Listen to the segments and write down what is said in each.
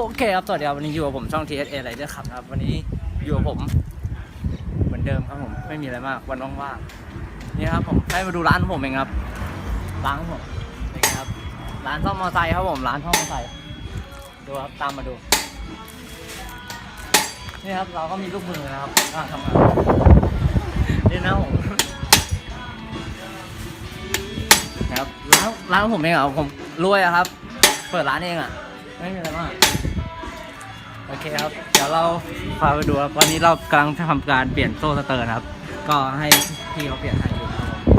โอเคครับสวัสดีครับวันนี้อยู่กับผมช่อง TSA ไรด้วยครับครับ วันนี้อยู่กับผม เหมือนเดิมครับผมไม่มีอะไรมากวันว่างๆนี่ครับผมให้มาดูร้านของผมเองครับร้านของผมเป็นไงครับ ร้านซ่อมมอเตอร์ไซค์ครับผมร้านซ่อมมอเตอร์ไซค์ดูครับตามมาดูนี่ครับเราก็มีลูกมือนะครับอ่าทำงานนี่นะผมนะครับร้านร้านผมเองอะผมรวยอะครับ เปิดร้านเองอะ ไม่มีอะไรมาก โอเคครับ เดี๋ยวเราพาไปดูครับ วันนี้เรากำลังทำการเปลี่ยนโซ่สเตอร์นะครับ ก็ให้พี่เขาเปลี่ยนให้อยู่ครับผ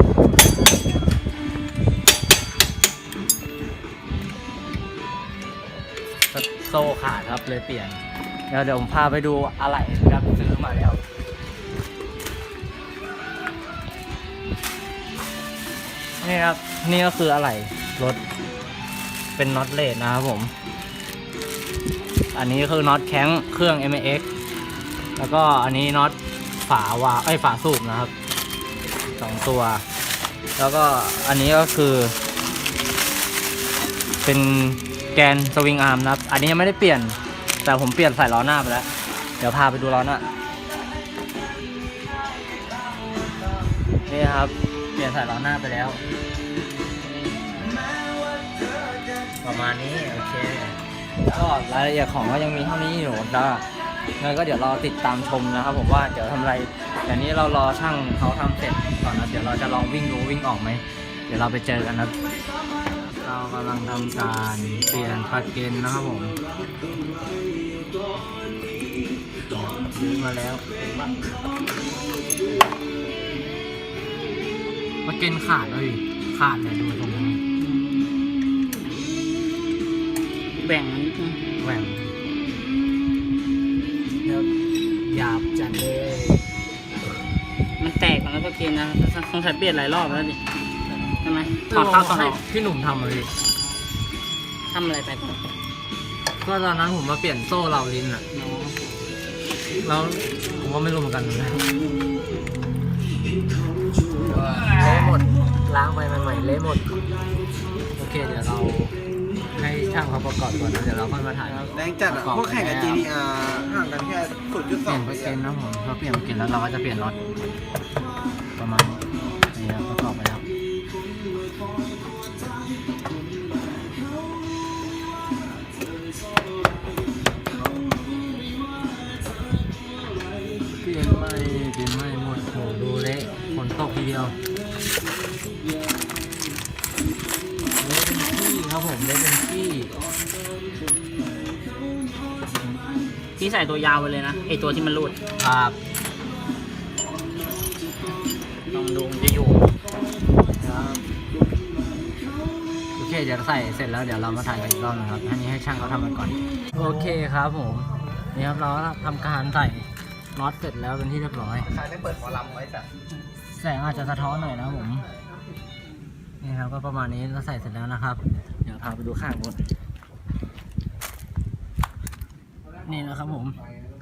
มโซ่ขาดครับเลยเปลี่ยน เดี๋ยวเดี๋ยวผมพาไปดูอะไรครับซื้อมาแล้วนี่ครับ นี่ก็คืออะไรรถเป็นน็อตเลดนะครับผม อันนี้คือน็อตแข้งเครื่อง m x แล้วก็อันนี้น็อตฝาวาไอฝาสูบนะครับสองตัว แล้วก็อันนี้ก็คือ เป็นแกนสวิงอาร์มนะครับ อันนี้ยังไม่ได้เปลี่ยน แต่ผมเปลี่ยนใส่ล้อหน้าไปแล้ว เดี๋ยวพาไปดูล้อหน้านี่ครับ เปลี่ยนใส่ล้อหน้าไปแล้ว ประมาณนี้ โอเค ก็รายละเอียดของก็ยังมีเท่านี้อยู่นะงั้นก็เดี๋ยวรอติดตามชมนะครับ ผมว่าเดี๋ยวทำอะไรอย่นี้เรารอช่างเขาทำเสร็จก่อนนะเดี๋ยวเราจะลองวิ่งดูวิ่งออกไหมเดี๋ยวเราไปเจอกันนะเรากำลังทำการเปลี่ยนปลั๊กเกนนะครับผมซื้อมาแล้วปลั๊กเกนขาดเลยขาดเลยดูตรงนี้ แบ่งนิดนึงแหว่งครับหยาบจัดเลย มันแตกแล้วก็กินนะสงสัยเปลี่ยนหลายรอบแล้วดิใช่ไหมถอดเข้าถอดอให้อกพี่หนุ่มทำเลยทำอะไรไปก่อนก็ตอนนั้นผมมาเปลี่ยนโซ่เราลิ้นอะเนาะแล้วผมก็ไม่รู้เหมือนกันนะเละหมดล้างไปใหม่ๆเละหมด โอเคเดี๋ยวเรา ให้ช่างเขาประกอบก่อนนะเดี๋ยวเราค่อยมาถ่าย แรงจัดอะพวกแข่งกับ GTR ห่างกันแค่เปลี่ยน0.2เปอร์เซ็นต์นะผมพอเปลี่ยนเปอร์เซ็นต์แล้วเราก็จะเปลี่ยนน็อตประมาณนี้นี่ครับประกอบไปแล้วเปลี่ยนไม่เปลี่ยนไม่หมดโหดูเละฝนตกทีเดียว ผมเละเป็นขี้พี่ใส่ตัวยาวไปเลยนะไอตัวที่มันรูดครับลองดูมันจะอยู่ครับโอเคเดี๋ยวใส่เสร็จแล้วเดี๋ยวเรามาถ่ายกันอีกรอบนึงครับอันนี้ให้ช่างเขาทำกันก่อน โอเคครับผมนี่ครับเราก็ทำการใส่น็อตเสร็จแล้วเป็นที่เรียบร้อย ใครไม่เปิดหมอลำไว้แต่แสงอาจจะสะท้อนหน่อยนะครับผม นี่ครับก็ประมาณนี้เราใส่เสร็จแล้วนะครับ เดี๋ยวพาไปดูข้างบนนี่นะครับผม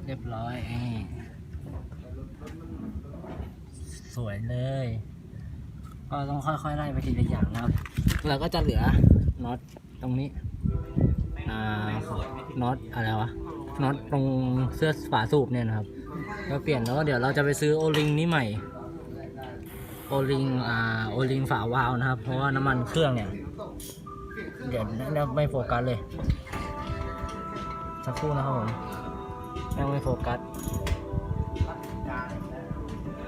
เรียบร้อยนี่สวยเลย ก็ต้องค่อยๆไล่ไปทีละอย่างนะครับเราก็จะเหลือน็อตตรงนี้อ่าน็อตอะไรวะน็อตตรงเสื้อฝาสูบเนี่ยนะครับ ก็เปลี่ยนแล้วเดี๋ยวเราจะไปซื้อโอลิงนี้ใหม่ โอลิงอ่าโอลิงฝาวาล์วนะครับ เพราะว่าน้ำมันเครื่องเนี่ย เดี๋ยวไม่โฟกัสเลย สักครู่นะครับผมยังไม่โฟกัส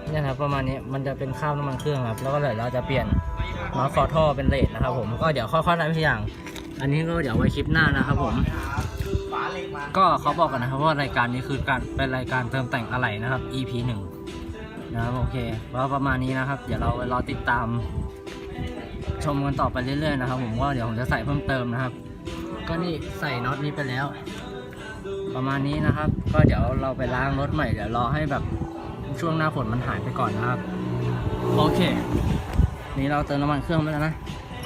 เนี่ยนะครับประมาณนี้มันจะเป็นข้าวน้ำมันเครื่องครับ แล้วก็เดี๋ยวเราจะเปลี่ยนน็อตฟอร์ท่อเป็นเลทนะครับผมก็เดี๋ยวค่อยๆทำทีอย่าง อันนี้ก็เดี๋ยวไว้คลิปหน้านะครับผม ก็เขาบอกกันนะครับว่ารายการนี้คือการเป็นรายการเติมแต่งอะไหล่นะครับ EP หนึ่ง นะครับโอเคแล้วประมาณนี้นะครับ เดี๋ยวเราไปรอติดตาม ชมกันต่อไปเรื่อยๆนะครับ ผมว่าเดี๋ยวผมจะใส่เพิ่มเติมนะครับ ก็นี่ใส่น็อตนี้ไปแล้ว ประมาณนี้นะครับ ก็เดี๋ยวเราไปล้างรถใหม่เดี๋ยวรอให้แบบช่วงหน้าฝนมันหายไปก่อนนะครับ โอเค นี่เราเติมน้ำมันเครื่องไปแล้วนะ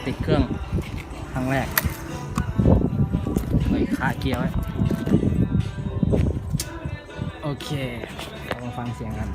ติดเครื่องครั้งแรกเฮ้ยขาเกียร์ไว้โอเคลองฟังเสียงกัน